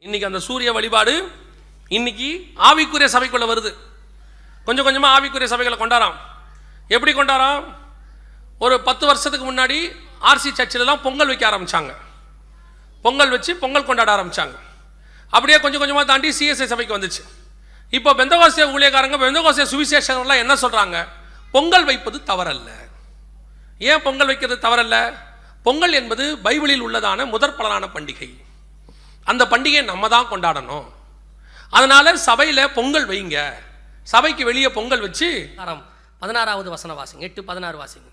இன்னைக்கு அந்த சூரிய வழிபாடு இன்னைக்கு ஆவிக்குரிய சபைக்குள்ள வருது. கொஞ்சம் கொஞ்சமாக ஆவிக்குரிய சபைகளை கொண்டாராம். எப்படி கொண்டாராம்? ஒரு பத்து வருஷத்துக்கு முன்னாடி ஆர்சி சர்ச்சிலலாம் பொங்கல் வைக்க ஆரம்பித்தாங்க பொங்கல் வச்சு பொங்கல் கொண்டாட ஆரம்பித்தாங்க அப்படியே கொஞ்சம் கொஞ்சமாக தாண்டி சிஎஸ்ஐ சபைக்கு வந்துச்சு. இப்போ பெந்தகோசிய ஊழியக்காரங்க பெந்தகோசிய சுவிசேஷங்கள்லாம் என்ன சொல்கிறாங்க பொங்கல் வைப்பது தவறல்ல. ஏன் பொங்கல் வைக்கிறது தவறல்ல? பொங்கல் என்பது பைபிளில் உள்ளதான முதற் பலனான பண்டிகை. அந்த பண்டிகையை நம்ம தான் கொண்டாடணும். அதனால சபையில் பொங்கல் வைங்க. சபைக்கு வெளியே பொங்கல் வச்சு பதினாறாவது வசன வாசிங்க. எட்டு பதினாறு வாசிங்க.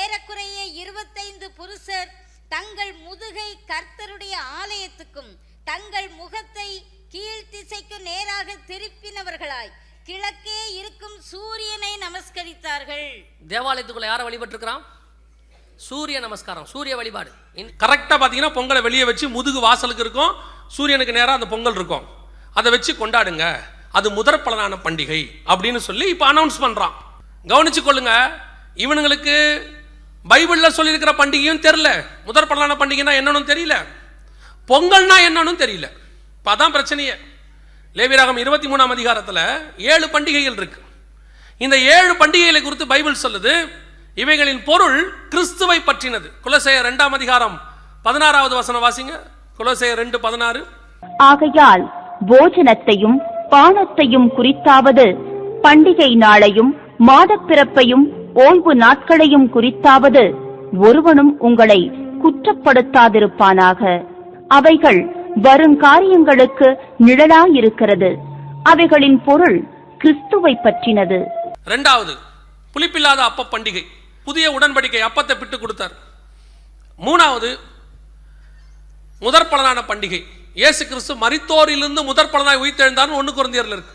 ஏறக்குறைய இருபத்தைந்து புருஷர் தங்கள் முதுகை கர்த்தருடைய ஆலயத்துக்கும் தங்கள் முகத்தை கீழ்த்திசைக்கு நேராக திருப்பினவர்களாய் கிழக்கே இருக்கும் சூரியனை நமஸ்கரித்தார்கள். தேவாலயத்துக்குள்ள யாரை வழிபட்டிருக்கிறான்? சூரிய நமஸ்காரம் சூரிய வழிபாடு. இன்- கரெக்டாக பார்த்தீங்கன்னா பொங்கலை வெளியே வச்சு முதுகு வாசலுக்கு இருக்கும் சூரியனுக்கு நேராக அந்த பொங்கல் இருக்கும். அதை வச்சு கொண்டாடுங்க. அது முதற் பலனான பண்டிகை அப்படின்னு சொல்லி இப்போ அனௌன்ஸ் பண்ணுறான் கவனிச்சு கொள்ளுங்க. இவனுங்களுக்கு பைபிளில் சொல்லியிருக்கிற பண்டிகையும் தெரில முதற் பலனான பண்டிகைனா என்னன்னு தெரியல. பொங்கல்னா என்னன்னு தெரியல. இப்போ அதான் பிரச்சனையே. லேவிராகம் இருபத்தி மூணாம் அதிகாரத்தில் ஏழு பண்டிகைகள் இருக்கு. இந்த ஏழு பண்டிகைகளை குறித்து பைபிள் சொல்லுது. இவைகளின் பொருள் கிறிஸ்துவை பற்றினது. குலசேயர் ரெண்டாம் அதிகாரம் பதினாறாவது வசனம் வாசிங்க. குலசேயர் ரெண்டு பதினாறு. ஆகையால் போஜனத்தையும் பானத்தையும் குறித்தாவது பண்டிகை நாளையும் மாதப்பிறப்பையும் ஓய்வு நாட்களையும் குறித்தாவது ஒருவனும் உங்களை குற்றப்படுத்தாதிருப்பானாக. அவைகள் வருங்காரியங்களுக்கு நிழலாயிருக்கிறது. அவைகளின் பொருள் கிறிஸ்துவை பற்றினது. ரெண்டாவது புளிப்பில்லாத அப்ப பண்டிகை. புதிய உடன்படிக்கை அப்பத்தை பிட்டு கொடுத்தார். மூணாவது முதற் பலனான பண்டிகை. இயேசு கிறிஸ்து மரித்தோரிலிருந்து முதற் பலனாய் உயிர்த்தெழுந்தார்னு ஒன்று குருந்தியரில் இருக்கு.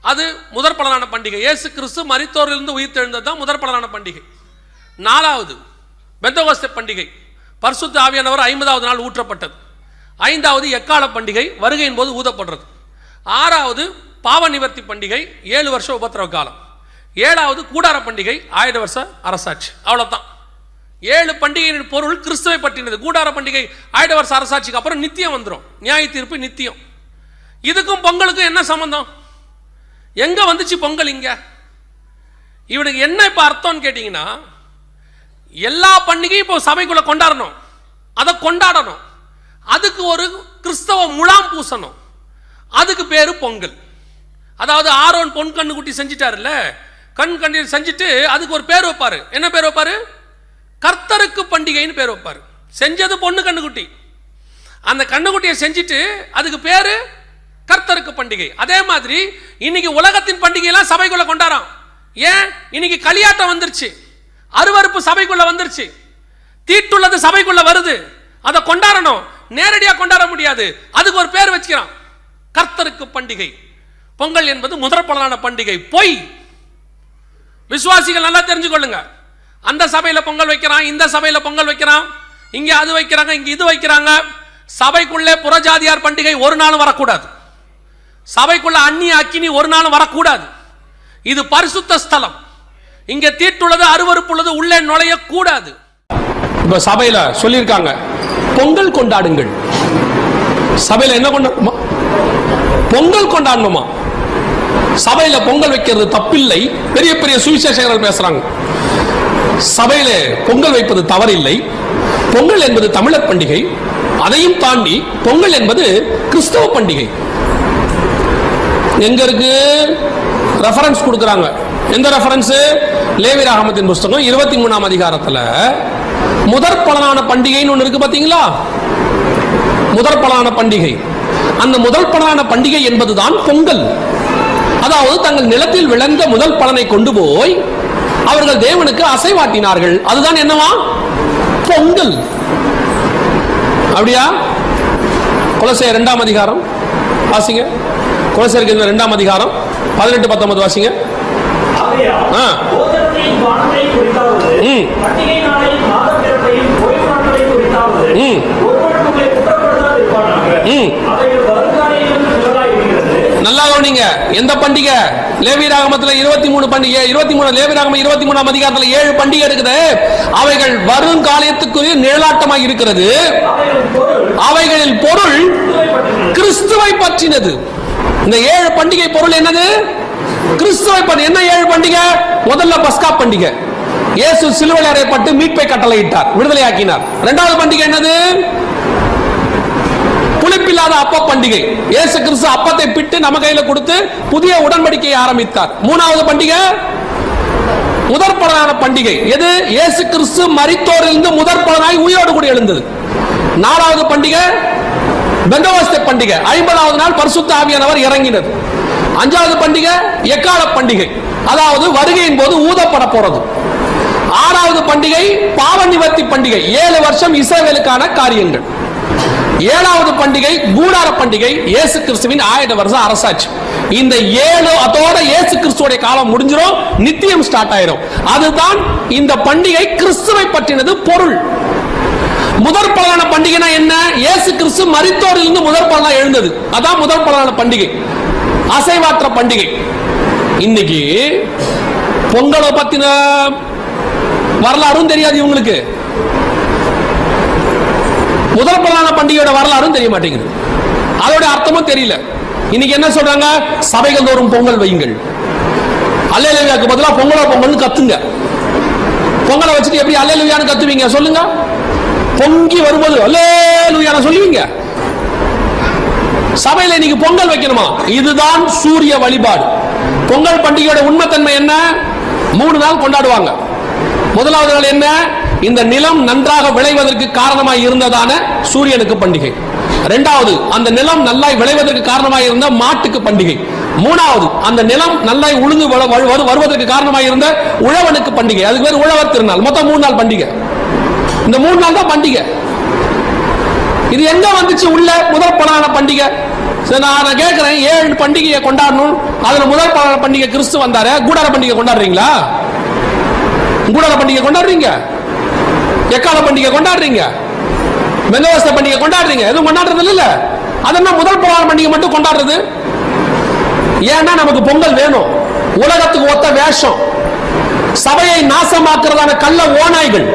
அது முதற் பலனான பண்டிகை. இயேசு கிறிஸ்து மரித்தோரிலிருந்து உயிர்த்தெழுந்தது தான் முதற் பலனான பண்டிகை. நாலாவது பெந்தகோஸ்தே பண்டிகை. பரிசுத்த ஆவியானவர் ஐம்பதாவது நாள் ஊற்றப்பட்டது. ஐந்தாவது எக்கால பண்டிகை. வருகையின் போது ஊதப்படுறது. ஆறாவது பாவ நிவர்த்தி பண்டிகை. ஏழு வருஷம் உபத்திரவ காலம். ஏழாவது கூடார பண்டிகை ஆயுத வருஷ அரசாட்சி. அவ்வளோதான் ஏழு பண்டிகையின் பொருள் கிறிஸ்துவை பற்றினது. கூடார பண்டிகை ஆயுத வருஷ அரசாட்சிக்கு அப்புறம் நித்தியம் வந்துடும் நியாய தீர்ப்பு நித்தியம். இதுக்கும் பொங்கலுக்கும் என்ன சம்பந்தம்? எங்க வந்துச்சு பொங்கல் இங்க? இவனுக்கு என்ன இப்போ அர்த்தம்னு கேட்டிங்கன்னா எல்லா பண்டிகையும் இப்போ சபைக்குள்ளே கொண்டாடணும். அதை கொண்டாடணும். அதுக்கு ஒரு கிறிஸ்தவ முழாம் பூசணும். அதுக்கு பேர் பொங்கல். அதாவது ஆரோன் பொன் கண்ணுக்குட்டி செஞ்சிட்டாருல்ல? கண் கண்ணீர் செஞ்சுட்டு அதுக்கு ஒரு பேர் வைப்பார். என்ன பேர் வைப்பார்? கர்த்தருக்கு பண்டிகைன்னு பேர் வைப்பார். செஞ்சது பொண்ணு கண்ணுக்குட்டி. அந்த கண்ணுக்குட்டியை செஞ்சுட்டு அதுக்கு பேர் கர்த்தருக்கு பண்டிகை. அதே மாதிரி இன்னைக்கு உலகத்தின் பண்டிகையெல்லாம் சபைக்குள்ளே கொண்டாடுறோம் ஏன்? இன்னைக்கு களியாட்டம் வந்துருச்சு. அருவருப்பு சபைக்குள்ளே வந்துருச்சு. தீட்டுள்ளது சபைக்குள்ளே வருது. அதை கொண்டாடணும். நேரடியாக கொண்டாட முடியாது. அதுக்கு ஒரு பேர் வச்சுக்கிறான். கர்த்தருக்கு பண்டிகை. பொங்கல் என்பது முதற்பலனான பண்டிகை. பொய். விசுவாசிகள் நல்லா தெரிஞ்சுக்கொள்ளுங்க. அந்த சபையில் பொங்கல் வைக்கிறான் இந்த சபையில் பொங்கல் வைக்கிறான் இங்கே அது வைக்கிறாங்க இங்கே இது வைக்கிறாங்க. சபைக்குள்ளே புறஜாதியார் பண்டிகை ஒரு நாளும் வரக்கூடாது. சபைக்குள்ள அந்நிய அக்கினி ஒரு நாளும் வரக்கூடாது. இது பரிசுத்த ஸ்தலம். இங்கே தீட்டுள்ளது அருவறுப்புள்ளது உள்ளே நுழையக்கூடாது. இப்போ சபையில் சொல்லியிருக்காங்க பொங்கல் கொண்டாடுங்கள். சபையில் என்ன கொண்டாடுமா பொங்கல் கொண்டாடணுமா? சபையில பொங்கல் வைக்கிறது தப்பில்லை. பெரிய பெரிய சுவிசேஷகர்கள் பேசுறாங்க. சபையில பொங்கல் வைப்பது தவறில்லை. பொங்கல் என்பது தமிழர் பண்டிகை. அதையும் தாண்டி பொங்கல் என்பது கிறிஸ்தவ பண்டிகை. எங்க இருக்கு? ரெஃபரன்ஸ் கொடுக்குறாங்க. எந்த ரெஃபரன்ஸ் லேவிராகமத்தின் புஸ்தகம் இருபத்தி மூணாம் அதிகாரத்தில். முதற் பலனான பண்டிகைன்னு ஒன்று இருக்கு பார்த்தீங்களா முதற் பலனான பண்டிகை. அந்த முதல் பலனான பண்டிகை என்பதுதான் பொங்கல். அதாவது தங்கள் நிலத்தில் விளைந்த முதல் பலனை கொண்டு போய் அவர்கள் தேவனுக்கு அசைவாட்டினார்கள். அதுதான் என்னவா? பொங்கல். அப்படியா? குலசை இரண்டாம் அதிகாரம். வாசிங்க. குலசேருக்கு இரண்டாம் அதிகாரம். பதினெட்டு பத்தொன்பது வாசிங்க. ஆ. ம். பண்டிகை நாளையும் மாதப்பிறப்பையும் ஓய்வு நாட்களையும் குறித்தாவது, ம். ஒருவன் உங்களை குற்றப்படுத்தாதிருப்பானாக. ம். அவைகள் வருங்காரியங்களுக்கு நிழலாய் இருக்கிறது. நல்லா கவனிங்க எந்த பண்டிகை? லேவிராகமத்துல இருபத்தி மூணு பண்டிகை இருபத்தி மூணு லேவிராகமம் இருபத்தி மூணாம் அதிகாரத்துல ஏழு பண்டிகை இருக்குது. அவைகள் வரும் காலத்துக்குரிய நிழலாட்டமாக இருக்கிறது. அவைகளில் பொருள் கிறிஸ்துவை கிறிஸ்துவை பற்றினது. இந்த ஏழு பண்டிகை பொருள் என்னது? கிறிஸ்துவை பற்றி என்ன ஏழு பண்டிகை? முதல்ல பஸ்கா பண்டிகை. இயேசு சிலுவையில் அறையப்பட்டு மீட்பை கட்டளையிட்டார் விடுதலையாக்கினார். இரண்டாவது பண்டிகை என்னது? இல்லாத அப்ப பண்டிகை. இயேசு கிறிஸ்து அப்பத்தை பிட்டு நம்ம கையில கொடுத்து புதிய உடன்படிக்கையை ஆரம்பித்தார். மூணாவது பண்டிகை முதற் பலனான பண்டிகை. எது? இயேசு கிறிஸ்து மரித்தோரிலிருந்து முதற் பலனாய் உயிரோடு கூட எழுந்தது. நாலாவது பண்டிகை பெந்தவஸ்தை பண்டிகை. ஐம்பதாவது நாள் பரிசுத்த ஆவியானவர் இறங்கினது அஞ்சாவது பண்டிகை எக்கால பண்டிகை. அதாவது வருகையின் போது ஊதப்பட போறது. ஆறாவது பண்டிகை பாவ நிவர்த்தி பண்டிகை. ஏழு வருஷம் இஸ்ரவேலுக்கான காரியங்கள். ஏழாவது பண்டிகை கூடார பண்டிகை இயேசு கிறிஸ்துவின் ஆயிரம் வருஷம் அரசாட்சி. இந்த ஏழு அதோட இயேசு கிறிஸ்துவோட காலம் முடிஞ்சிடும் நித்தியம் ஸ்டார்ட் ஆயிரும். அதுதான் இந்த பண்டிகை கிறிஸ்துவை பற்றினது பொருள். முதற் பலனான பண்டிகைனா என்ன? இயேசு கிறிஸ்து மரித்தோரிலிருந்து முதற் பலனா எழுந்தது. அதான் முதற் பலனான பண்டிகை. அசைவாற்ற பண்டிகை. இன்னைக்கு பொங்கலை பத்தின வரலாறும் தெரியாது இவங்களுக்கு. முதல் பிரதான பண்டிகையோட வரலாறும் தெரிய மாட்டேங்குது. அதோட அர்த்தமும் தெரியல. இன்னைக்கு என்ன சொல்றாங்க? சபைகள் தோறும் பொங்கல் வையுங்கள். அல்லேலுவியாக்கு பதிலா பொங்கலோ பொங்கல்னு கத்துங்க. பொங்கலை வச்சுட்டு எப்படி அல்லேலுவியான்னு கத்துவீங்க சொல்லுங்க. பொங்கி வரும்போது அல்லேலுவியான சொல்லுவீங்க. சபையில இன்னைக்கு பொங்கல் வைக்கணுமா? இதுதான் சூரிய வழிபாடு. பொங்கல் பண்டிகையோட உண்மைத்தன்மை என்ன? மூணு நாள் கொண்டாடுவாங்க. முதலாவது நாள் என்ன? இந்த நிலம் நன்றாக விளைவதற்கு காரணமாய் இருந்ததான சூரியனுக்கு பண்டிகை. இரண்டாவது அந்த நிலம் நல்லாய் விளைவதற்கு காரணமாக இருந்த மாட்டுக்கு பண்டிகை. மூணாவது அந்த நிலம் நல்லாய் உழுந்து வள- வருவதற்கு காரணமாய் இருந்த உழவனுக்கு பண்டிகை. அதுக்கு பேர் உழவர் திருநாள். மொத்தம் மூணு நாள் பண்டிகை. இந்த மூணு நாள் தான் பண்டிகை. இது எங்க வந்துச்சு உள்ள முதல் பலான பண்டிகை? சரி நான் கேட்கிறேன். ஏழு பண்டிகையை கொண்டாடணும். அதுல முதல் பலான பண்டிகை கிறிஸ்து வந்தாரு? கூடார பண்டிகை கொண்டாடுறீங்களா? கூடார பண்டிகை கொண்டாடுறீங்க? எக்கால பண்டிகை கொண்டாடுறீங்க? மெல்லவஸ்த பண்டிகை கொண்டாடுறீங்க? எதுவும் கொண்டாடுறது இல்ல அதெல்லாம் முதல் பலனான பண்டிகை மட்டும் கொண்டாடுறது? ஏன்னா நமக்கு பொங்கல் வேணும். உலகத்துக்கு ஒத்த வேஷம். சபையை நாசமாக்குறதான கள்ள ஓநாய்கள்.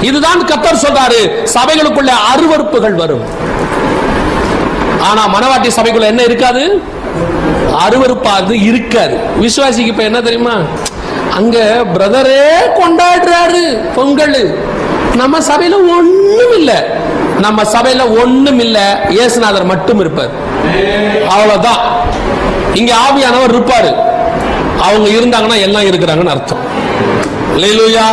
இதுதான் கத்தர் சொல்றாரு. சபைகளுக்குள்ள அருவருப்புகள் வரும். ஆனா மனவாட்டி சபைக்குள்ள என்ன இருக்காது? அருவருப்பாது இருக்காது. விசுவாசிக்கு இப்ப என்ன தெரியுமா? அங்க பிரதரே கொண்டாடுறாரு பொங்கல். நம்ம சபையில ஒண்ணும் இல்ல நம்ம சபையில ஒண்ணும் இல்ல இயேசுநாதர் மட்டும் இருப்பார். அவ்வளவுதான். இங்க ஆவியானவர் இருப்பாரு. அவங்க இருந்தாங்கன்னா எல்லாம் இருக்கிறாங்கன்னு அர்த்தம். அல்லேலூயா